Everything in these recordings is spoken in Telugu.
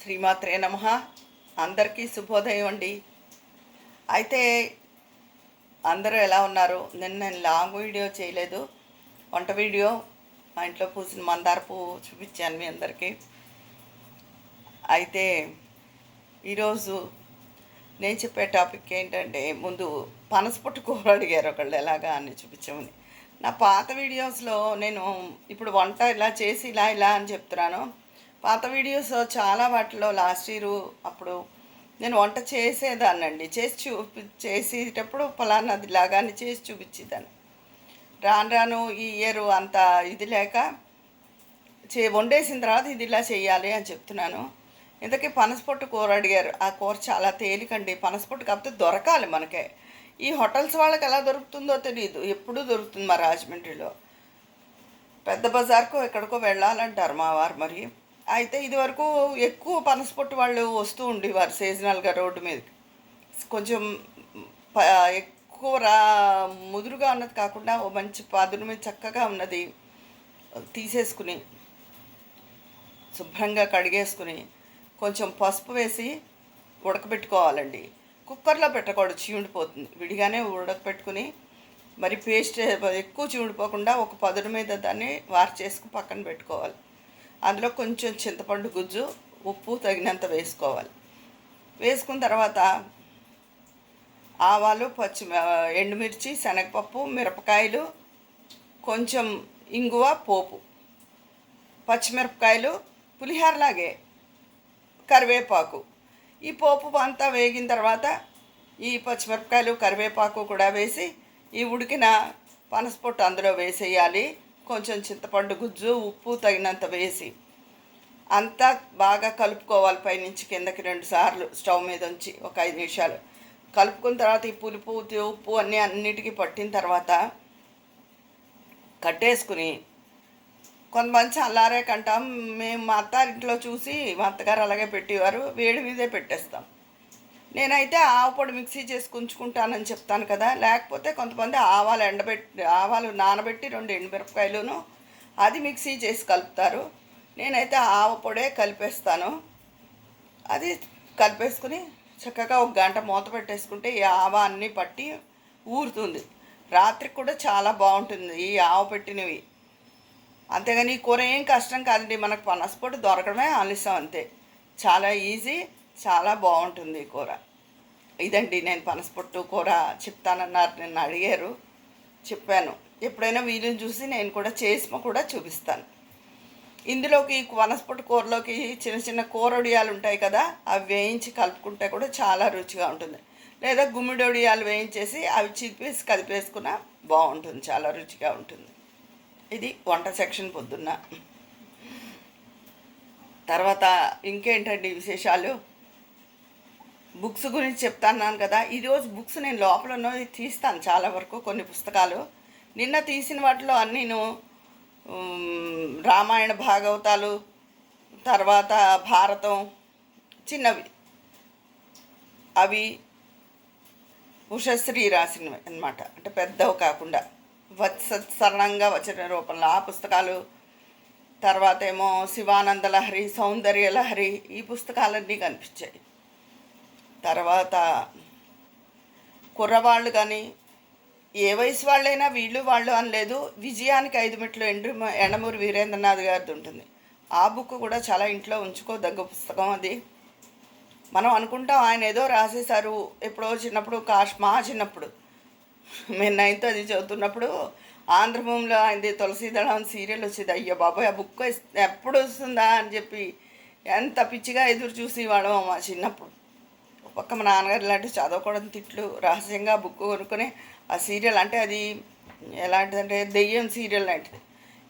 శ్రీమాత్రే నమ. అందరికీ శుభోదయం అండి. అయితే అందరూ ఎలా ఉన్నారు? నిన్న నేను లాంగ్ వీడియో చేయలేదు. వంట వీడియో మా ఇంట్లో పూసిన మందార పువ్వు చూపించాను మీ అందరికీ. అయితే ఈరోజు నేను చెప్పే టాపిక్ ఏంటంటే ముందు పనసపొట్టు కూర అడిగారు ఒకళ్ళు ఎలాగా అని చూపించమని నా పాత వీడియోస్లో నేను ఇప్పుడు వంట ఇలా చేసి ఇలా ఇలా అని చెప్తున్నాను. పాత వీడియోస్ చాలా వాటిలో లాస్ట్ ఇయర్ అప్పుడు నేను వంట చేసేదానండి చేసి చూపి చేసేటప్పుడు పలానాది లాగానే చేసి చూపించేదాన్ని. రాను రాను ఈ ఇయర్ అంత ఇది లేక చే వండేసిన తర్వాత ఇది ఇలా చేయాలి అని చెప్తున్నాను. ఇంతకీ పనసపొట్టు కూర అడిగారు. ఆ కూర చాలా తేలికండి. పనసపొట్టు కాకపోతే దొరకాలి మనకే. ఈ హోటల్స్ వాళ్ళకి ఎలా దొరుకుతుందో తెలియదు ఎప్పుడూ దొరుకుతుంది మా రాజమండ్రిలో. పెద్ద బజార్కో ఎక్కడికో వెళ్ళాలంటారు మా వారు మరి. అయితే ఇది వరకు ఎక్కువ పనసపొట్టు వాళ్ళు వస్తూ ఉండేవారు సీజనల్గా రోడ్డు మీదకి కొంచెం ప- ఎక్కువ రా ముదురుగా ఉన్నది కాకుండా ఓ మంచి పదును మీద చక్కగా ఉన్నది తీసేసుకుని శుభ్రంగా కడిగేసుకుని కొంచెం పసుపు వేసి ఉడకబెట్టుకోవాలండి. కుక్కర్లో పెట్టకూడదు చీమిడిపోతుంది. విడిగానే ఉడకబెట్టుకుని మరి పేస్ట్ ఎక్కువ చీమిడిపోకుండా ఒక పదును మీద దాన్ని వార్ చేసుకుని పక్కన పెట్టుకోవాలి. అందులో కొంచెం చింతపండు గుజ్జు ఉప్పు తగినంత వేసుకోవాలి. వేసుకున్న తర్వాత ఆవాలు పచ్చి ఎండుమిర్చి శనగపప్పు మిరపకాయలు కొంచెం ఇంగువ పోపు. పచ్చిమిరపకాయలు పులిహోరలాగే కరివేపాకు. ఈ పోపు అంతా వేగిన తర్వాత ఈ పచ్చిమిరపకాయలు కరివేపాకు కూడా వేసి ఈ ఉడికిన పనసపొట్టు అందులో వేసేయాలి. కొంచెం చింతపండు గుజ్జు ఉప్పు తగినంత వేసి అంతా బాగా కలుపుకోవాలి పైనుంచి కిందకి రెండు సార్లు స్టవ్ మీద ఉంచి ఒక ఐదు నిమిషాలు. కలుపుకున్న తర్వాత ఈ పులుపు ఉప్పు అన్నీ అన్నిటికీ పట్టిన తర్వాత కట్టేసుకుని కొంతమంది చల్లారే కంటాం. మేము మా అత్తారింట్లో చూసి మా అత్తగారు అలాగే పెట్టేవారు. వేడి మీదే పెట్టేస్తాం. నేనైతే ఆవు పొడి మిక్సీ చేసి ఉంచుకుంటానని చెప్తాను కదా. లేకపోతే కొంతమంది ఆవాలు ఎండబెట్టి ఆవాలు నానబెట్టి రెండు ఎండుమిరపకాయలును అది మిక్సీ చేసి కలుపుతారు. నేనైతే ఆవ పొడే కలిపేస్తాను. అది కలిపేసుకుని చక్కగా ఒక గంట మూత పెట్టేసుకుంటే ఈ ఆవ అన్నీ పట్టి ఊరుతుంది. రాత్రికి కూడా చాలా బాగుంటుంది ఈ ఆవ పెట్టినవి. అంతేగాని ఈ కూర ఏం కష్టం కాదండి. మనకు పనసపొట్టు దొరకడమే ఆలస్యం అంతే. చాలా ఈజీ. చాలా బాగుంటుంది ఈ కూర. ఇదండి నేను పనసపొట్టు కూర చెప్తానన్నారు నిన్న అడిగారు. చెప్పాను. ఎప్పుడైనా వీలుని చూసి నేను కూడా చేసి కూడా చూపిస్తాను. ఇందులోకి ఈ పనసపొట్టు కూరలోకి చిన్న చిన్న కూరొడియాలు ఉంటాయి కదా అవి వేయించి కలుపుకుంటే కూడా చాలా రుచిగా ఉంటుంది. లేదా గుమ్మిడొడియాలు వేయించేసి అవి చిప్పేసి కలిపేసుకున్న బాగుంటుంది చాలా రుచిగా ఉంటుంది. ఇది వంట సెక్షన్ పొద్దున్న. తర్వాత ఇంకేంటండి విశేషాలు? బుక్స్ గురించి చెప్తాన్నాను కదా. ఈరోజు బుక్స్ నేను లోపల తీస్తాను చాలా వరకు కొన్ని పుస్తకాలు. నిన్న తీసిన వాటిలో అన్నీను రామాయణ భాగవతాలు తర్వాత భారతం చిన్నవి. అవి ఉషశ్రీ రాసినవి అన్నమాట. అంటే పెద్దవి కాకుండా. వత్స వచ్చిన రూపంలో ఆ పుస్తకాలు. తర్వాత ఏమో శివానంద లహరి సౌందర్య లహరి ఈ పుస్తకాలన్నీ కనిపించాయి. తర్వాత కుర్రవాళ్ళు కానీ ఏ వయసు వాళ్ళైనా వీళ్ళు వాళ్ళు అని లేదు. విజయానికి ఐదు మెట్లు ఎండ్రు ఎండమూరి వీరేంద్రనాథ్ గారిది ఉంటుంది. ఆ బుక్ కూడా చాలా ఇంట్లో ఉంచుకోదగ్గ పుస్తకం అది. మనం అనుకుంటాం ఆయన ఏదో రాసేశారు ఎప్పుడో చిన్నప్పుడు కాష్ మా చిన్నప్పుడు. మేము నైన్త్ అది చదువుతున్నప్పుడు ఆంధ్రభూమిలో ఆయనది తులసీదళం సీరియల్ వచ్చేది. అయ్యో బాబాయ్ ఆ బుక్ ఎప్పుడు వస్తుందా అని చెప్పి ఎంత పిచ్చిగా ఎదురు చూసి వాళ్ళం మా చిన్నప్పుడు. పక్క మా నాన్నగారు ఇలాంటి చదవకూడదు తిట్లు రహస్యంగా బుక్ కొనుక్కొని ఆ సీరియల్ అంటే అది ఎలాంటిదంటే దెయ్యం సీరియల్ లాంటిది.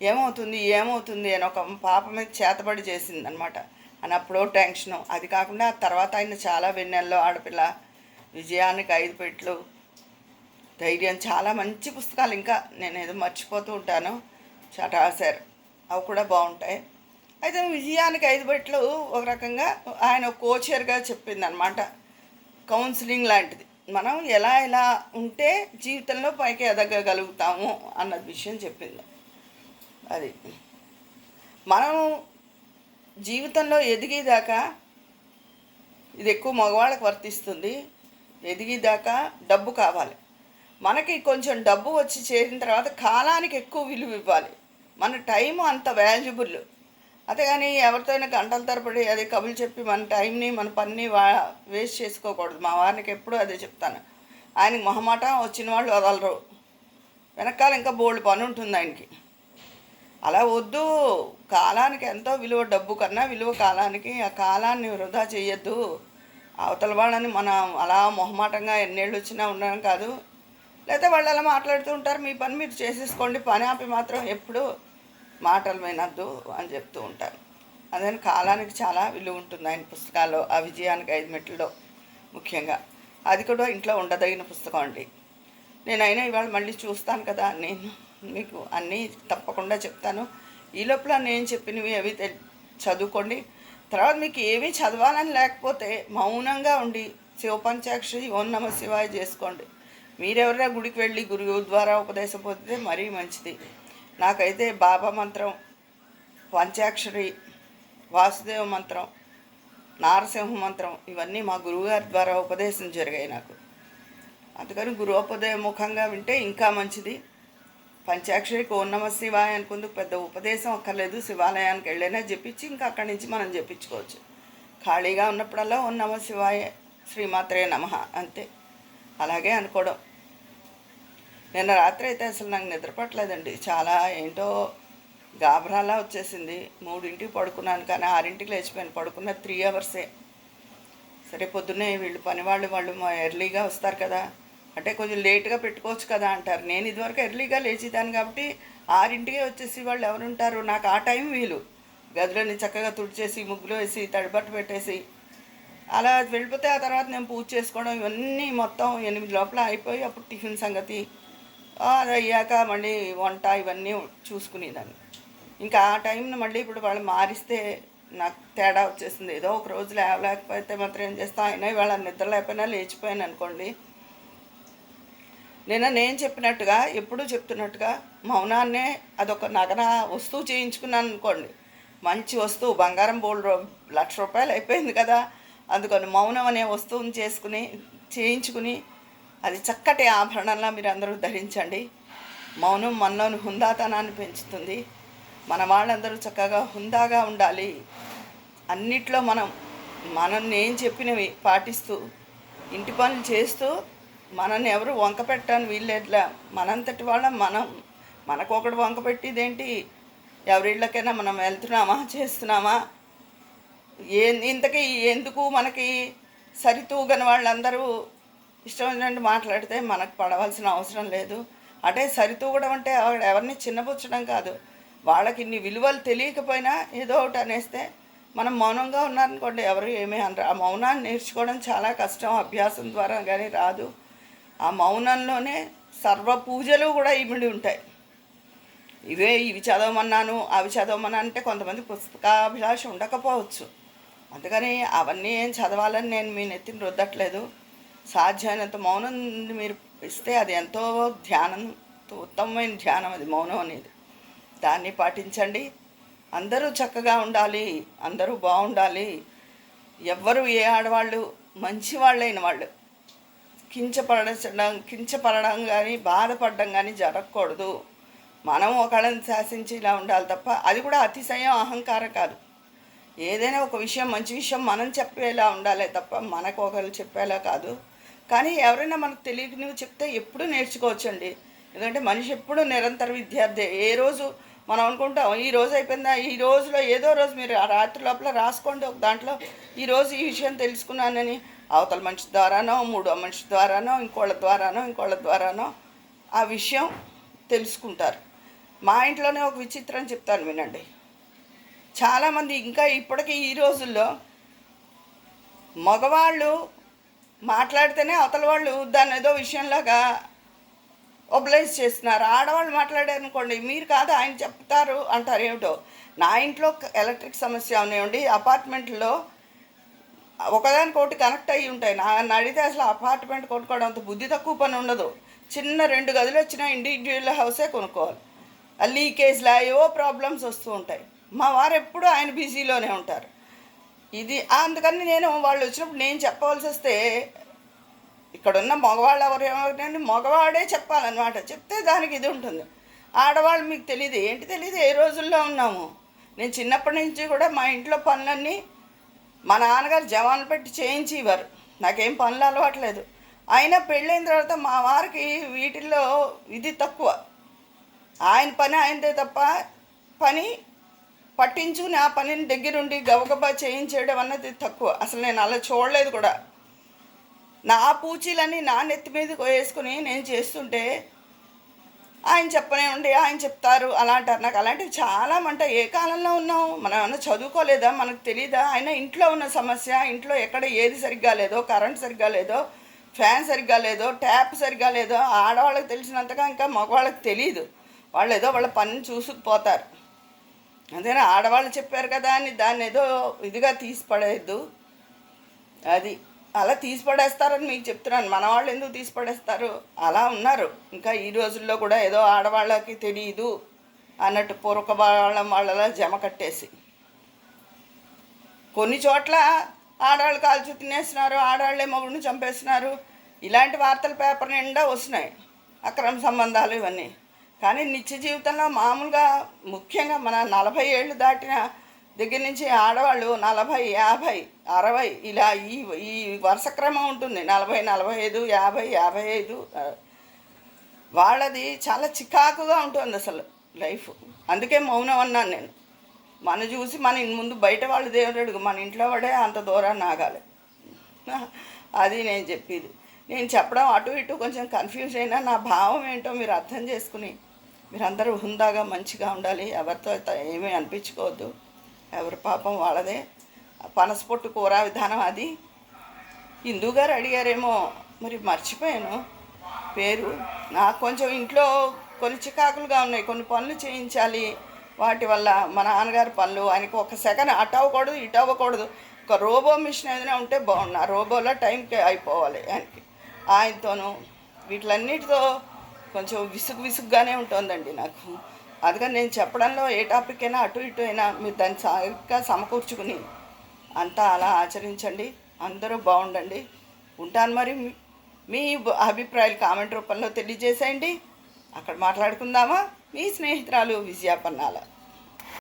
ఏమవుతుంది ఏమవుతుంది అని ఒక పాప మీద చేతబడి చేసింది అనమాట అని అప్పుడో టెన్షను. అది కాకుండా ఆ తర్వాత ఆయన చాలా వెన్నెల్లో ఆడపిల్ల విజయానికి ఐదు పెట్లు ధైర్యం చాలా మంచి పుస్తకాలు. ఇంకా నేను ఏదో మర్చిపోతూ ఉంటాను. చాలా రాశారు అవి కూడా బాగుంటాయి. అయితే విజయానికి ఐదు బెట్లు ఒక రకంగా ఆయన కోచర్గా చెప్పింది అనమాట కౌన్సిలింగ్ లాంటిది. మనం ఎలా ఎలా ఉంటే జీవితంలో పైకి ఎదగగలుగుతాము అన్న విషయం చెప్పింది. అది. మనం జీవితంలో ఎదిగేదాకా ఇది ఎక్కువ మగవాళ్ళకి వర్తిస్తుంది. ఎదిగేదాకా డబ్బు కావాలి. మనకి కొంచెం డబ్బు వచ్చి చేరిన తర్వాత కాలానికి ఎక్కువ విలువ ఇవ్వాలి. మన టైం అంత వాల్యుబుల్. అంతేగాని ఎవరితోనైనా గంటల తరబడి అది కబులు చెప్పి మన టైంని మన పనిని వా వేస్ట్ చేసుకోకూడదు. మా వారికి ఎప్పుడూ అదే చెప్తాను. ఆయనకి మొహమాటం వచ్చిన వాళ్ళు వదలరు. వెనకాల ఇంకా బోల్డ్ పని ఉంటుంది ఆయనకి. అలా వద్దు. కాలానికి ఎంతో విలువ డబ్బు కన్నా విలువ కాలానికి ఆ కాలాన్ని వృధా చేయొద్దు. అవతల వాళ్ళని మనం అలా మొహమాటంగా ఎన్నేళ్ళు వచ్చినా ఉండడం కాదు. లేకపోతే వాళ్ళు అలా మాట్లాడుతూ ఉంటారు. మీ పని మీరు చేసేసుకోండి. పని ఆపి మాత్రం ఎప్పుడు మాటలు వినద్దు అని చెప్తూ ఉంటారు. అదే కాలానికి చాలా విలువ ఉంటుంది ఆయన పుస్తకాల్లో ఆ విజయానికి ఐదు మెట్లలో ముఖ్యంగా. అది కూడా ఇంట్లో ఉండదగిన పుస్తకం అండి. నేనైనా ఇవాళ మళ్ళీ చూస్తాను కదా నేను మీకు అన్నీ తప్పకుండా చెప్తాను. ఈ లోపల నేను చెప్పినవి అవి చదువుకోండి. తర్వాత మీకు ఏమీ చదవాలని లేకపోతే మౌనంగా ఉండి శివపంచాక్షరి ఓం నమ శివాయ చేసుకోండి. మీరెవరైనా గుడికి వెళ్ళి గురువు ద్వారా ఉపదేశం పొందితే మరీ మంచిది. నాకైతే బాబా మంత్రం పంచాక్షరి వాసుదేవ మంత్రం నారసింహ మంత్రం ఇవన్నీ మా గురువుగారి ద్వారా ఉపదేశం జరిగాయి నాకు. అందుకని గురువుపదయ ముఖంగా వింటే ఇంకా మంచిది. పంచాక్షరికి ఓం నమ శివాయ అనుకుందుకు పెద్ద ఉపదేశం అక్కర్లేదు శివాలయానికి వెళ్ళేనా చెప్పించి ఇంకా అక్కడి నుంచి మనం చెప్పించుకోవచ్చు. ఖాళీగా ఉన్నప్పుడల్లా ఓ నమ శివాయ శ్రీమాత్రే నమ అంతే. అలాగే అనుకోవడం. నిన్న రాత్రి అయితే అసలు నాకు నిద్రపట్టలేదండి. చాలా ఏంటో గాబరాలా వచ్చేసింది. మూడింటికి పడుకున్నాను కానీ ఆరింటికి లేచిపోయాను. పడుకున్న త్రీ అవర్సే సరే పొద్దున్నే వీళ్ళు పని వాళ్ళు వాళ్ళు మా ఎర్లీగా వస్తారు కదా. అంటే కొంచెం లేట్గా పెట్టుకోవచ్చు కదా అంటారు. నేను ఇదివరకు ఎర్లీగా లేచేదాన్ని కాబట్టి ఆరింటికే వచ్చేసి వాళ్ళు ఎవరుంటారు? నాకు ఆ టైం వీలు. గదిలోని చక్కగా తుడిచేసి ముగ్గులు వేసి తడిబట్టు పెట్టేసి అలా వెళ్ళిపోతే ఆ తర్వాత నేను పూజ చేసుకోవడం ఇవన్నీ మొత్తం ఎనిమిది లోపల అయిపోయి అప్పుడు టిఫిన్ సంగతి అది అయ్యాక మళ్ళీ వంట ఇవన్నీ చూసుకునేదాన్ని. ఇంకా ఆ టైంను మళ్ళీ ఇప్పుడు వాళ్ళు మారిస్తే నాకు తేడా వచ్చేసింది. ఏదో ఒక రోజు లేవలేకపోతే మాత్రం ఏం చేస్తా? అయినా ఇవాళ నిద్ర లేకపోయినా లేచిపోయాను అనుకోండి. నిన్న నేను చెప్పినట్టుగా ఎప్పుడూ చెప్తున్నట్టుగా మౌనాన్నే అదొక నగన వస్తువు చేయించుకున్నాను అనుకోండి. మంచి వస్తువు బంగారం బోల్డ్ లక్ష రూపాయలు అయిపోయింది కదా. అందుకని మౌనం అనే వస్తువుని చేసుకుని చేయించుకుని అది చక్కటి ఆభరణంలా మీరు అందరూ ధరించండి. మౌనం మనలోని హుందాతనాన్ని పెంచుతుంది. మన వాళ్ళందరూ చక్కగా హుందాగా ఉండాలి. అన్నిట్లో మనం మనం నేను చెప్పినవి పాటిస్తూ ఇంటి పనులు చేస్తూ మనల్ని ఎవరు వంక పెట్టని వీళ్ళెట్లా మనంతటి వాళ్ళ మనం. మనకు ఒకటి వంక పెట్టేదేంటి? ఎవరిళ్ళకైనా మనం వెళ్తున్నామా? చేస్తున్నామా? ఏ ఇంతకీ ఎందుకు మనకి సరితూగని వాళ్ళందరూ ఇష్టం వచ్చినట్టు మాట్లాడితే మనకు పడవలసిన అవసరం లేదు. అంటే సరితూగడం అంటే ఆవిడ ఎవరిని చిన్నపుచ్చడం కాదు. వాళ్ళకి ఇన్ని విలువలు తెలియకపోయినా ఏదో ఒకటి అనేస్తే మనం మౌనంగా ఉన్నారనుకోండి ఎవరు ఏమీ అనరు. ఆ మౌనాన్ని నేర్చుకోవడం చాలా కష్టం అభ్యాసం ద్వారా కానీ రాదు. ఆ మౌనంలోనే సర్వ పూజలు కూడా ఇమిడి ఉంటాయి. ఇవే ఇవి చదవమన్నాను అవి చదవమన్నా అంటే కొంతమంది పుస్తకాభిలాష ఉండకపోవచ్చు. అందుకని అవన్నీ ఏం చదవాలని నేను మీ నెత్తిని రుద్దట్లేదు. సాధ్యమైనంత మౌనం మీరు ఇస్తే అది ఎంతో ధ్యానం ఉత్తమమైన ధ్యానం అది మౌనం అనేది. దాన్ని పాటించండి. అందరూ చక్కగా ఉండాలి అందరూ బాగుండాలి. ఎవ్వరు ఏ ఆడవాళ్ళు మంచి వాళ్ళైన వాళ్ళు కించపడడం కించపడడం కానీ బాధపడడం కానీ జరగకూడదు. మనం ఒకళ్ళని శాసించి ఇలా ఉండాలి తప్ప అది కూడా అతిశయం అహంకారం కాదు. ఏదైనా ఒక విషయం మంచి విషయం మనం చెప్పేలా ఉండాలి తప్ప మనకు ఒకరు చెప్పేలా కాదు. కానీ ఎవరైనా మనకు తెలియనివి చెప్తే ఎప్పుడూ నేర్చుకోవచ్చండి. ఎందుకంటే మనిషి ఎప్పుడూ నిరంతర విద్యార్థి. ఏ రోజు మనం అనుకుంటాం ఈ రోజు అయిపోయిందా ఈ రోజులో ఏదో రోజు మీరు ఆ రాత్రి లోపల రాసుకోండి ఒక దాంట్లో. ఈ రోజు ఈ విషయం తెలుసుకున్నానని అవతల మనిషి ద్వారానో మూడో మనిషి ద్వారానో ఇంకోళ్ళ ద్వారానో ఇంకోళ్ళ ద్వారానో ఆ విషయం తెలుసుకుంటారు. మా ఇంట్లోనే ఒక విచిత్రం చెప్తాను వినండి. చాలామంది ఇంకా ఇప్పటికీ ఈ రోజుల్లో మగవాళ్ళు మాట్లాడితేనే అవతల వాళ్ళు దాన్ని ఏదో విషయంలాగా ఒబలైజ్ చేస్తున్నారు. ఆడవాళ్ళు మాట్లాడారు అనుకోండి మీరు కాదు ఆయన చెప్తారు అంటారు ఏమిటో. నా ఇంట్లో ఎలక్ట్రిక్ సమస్య ఉన్నాయండి. అపార్ట్మెంట్లో ఒకదానికొకటి కనెక్ట్ అయ్యి ఉంటాయి. నా నన్ను అడిగితే అసలు అపార్ట్మెంట్ కొనుక్కోవడం అంత బుద్ధి తక్కువ పని ఉండదు. చిన్న రెండు గదులు వచ్చిన ఇండివిజువల్ హౌసే కొనుక్కోవాలి. ఆ లీకేజ్లా ఏవో ప్రాబ్లమ్స్ వస్తూ ఉంటాయి. మా వారు ఎప్పుడూ ఆయన బిజీలోనే ఉంటారు. ఇది అందుకని నేను వాళ్ళు వచ్చినప్పుడు నేను చెప్పవలసి వస్తే ఇక్కడున్న మగవాళ్ళు ఎవరు ఎవరినండి మగవాడే చెప్పాలన్నమాట. చెప్తే దానికి ఇది ఉంటుంది. ఆడవాళ్ళు మీకు తెలియదు ఏంటి తెలియదు ఏ రోజుల్లో ఉన్నాము? నేను చిన్నప్పటి నుంచి కూడా మా ఇంట్లో పనులన్నీ మా నాన్నగారు జవాన్లు పెట్టి చేయించి ఇవ్వరు నాకేం పనులు అలవాట్లేదు. అయినా పెళ్ళైన తర్వాత మా వారికి వీటిల్లో ఇది తక్కువ. ఆయన పని ఆయనదే తప్ప పని పట్టించుకుని ఆ పనిని దగ్గరుండి గబగబా చేయించేయడం అన్నది తక్కువ. అసలు నేను అలా చూడలేదు కూడా. నా పూచీలన్నీ నా నెత్తి మీద వేసుకుని నేను చేస్తుంటే ఆయన చెప్పనే ఉండి ఆయన చెప్తారు అలాంటారు నాకు అలాంటివి చాలా మంట. ఏ కాలంలో ఉన్నాం మనం ఏమన్నా చదువుకోలేదా? మనకు తెలియదా ఆయన ఇంట్లో ఉన్న సమస్య ఇంట్లో ఎక్కడ ఏది సరిగ్గా లేదో కరెంట్ సరిగ్గా లేదో ఫ్యాన్ సరిగ్గా లేదో ట్యాప్ సరిగ్గా లేదో ఆడవాళ్ళకి తెలిసినంతగా ఇంకా మగవాళ్ళకి తెలియదు వాళ్ళు ఏదో వాళ్ళ పనిని చూసుకుపోతారు. అంతేనా? ఆడవాళ్ళు చెప్పారు కదా అని దాన్ని ఏదో ఇదిగా తీసి పడేయద్దు. అది అలా తీసి పడేస్తారని మీకు చెప్తున్నాను. మన వాళ్ళు ఎందుకు తీసి పడేస్తారు? అలా ఉన్నారు. ఇంకా ఈ రోజుల్లో కూడా ఏదో ఆడవాళ్ళకి తెలియదు అన్నట్టు పూర్వక వాళ్ళ వాళ్ళలా జమ కట్టేసి. కొన్ని చోట్ల ఆడవాళ్ళు కాల్చి తినేస్తున్నారు ఆడవాళ్ళే మొగుడిని చంపేస్తున్నారు ఇలాంటి వార్తలు పేపర్ నిండా వస్తున్నాయి. అక్రమ సంబంధాలు ఇవన్నీ. కానీ నిత్య జీవితంలో మామూలుగా ముఖ్యంగా మన నలభై ఏళ్ళు దాటిన దగ్గర నుంచి ఆడవాళ్ళు నలభై యాభై అరవై ఇలా ఈ ఈ వరుస క్రమం ఉంటుంది. నలభై నలభై ఐదు యాభై యాభై ఐదు. వాళ్ళది చాలా చికాకుగా ఉంటుంది అసలు లైఫ్. అందుకే మౌనం అన్నాను నేను. మన చూసి మన ముందు బయట వాళ్ళు దేవుడు మన ఇంట్లో వాడే అంత దూరాన్ని ఆగాలి. అది నేను చెప్పేది. నేను చెప్పడం అటు ఇటు కొంచెం కన్ఫ్యూజ్ అయినా నా భావం ఏంటో మీరు అర్థం చేసుకుని మీరందరూ హుందాగా మంచిగా ఉండాలి. ఎవరితో ఏమీ అనిపించుకోవద్దు. ఎవరి పాపం వాళ్ళదే. పనస పొట్టు కూర విధానం అది. హిందూ గారు అడిగారేమో మరి మర్చిపోయాను. పేరు నాకు కొంచెం ఇంట్లో కొన్ని చికాకులుగా ఉన్నాయి. కొన్ని పనులు చేయించాలి. వాటి వల్ల మా నాన్నగారి పనులు ఆయనకి ఒక సెకండ్ అటు అవ్వకూడదు ఇటు అవ్వకూడదు. ఒక రోబో మిషన్ ఏదైనా ఉంటే బాగుండు. ఆ రోబోలో టైంకి అయిపోవాలి ఆయనకి. ఆయనతోనూ వీటిలన్నిటితో కొంచెం విసుగు విసుగ్గానే ఉంటుందండి నాకు. అందుకని నేను చెప్పడంలో ఏ టాపిక్ అయినా అటు ఇటు అయినా మీరు దాన్ని సరిగ్గా సమకూర్చుకుని అంతా అలా ఆచరించండి. అందరూ బాగుండండి. ఉంటాను మరి మీ- మీ బ- అభిప్రాయాలు కామెంట్ రూపంలో తెలియజేసేయండి. అక్కడ మాట్లాడుకుందామా? మీ స్నేహితురాలు విజయాపన్నాల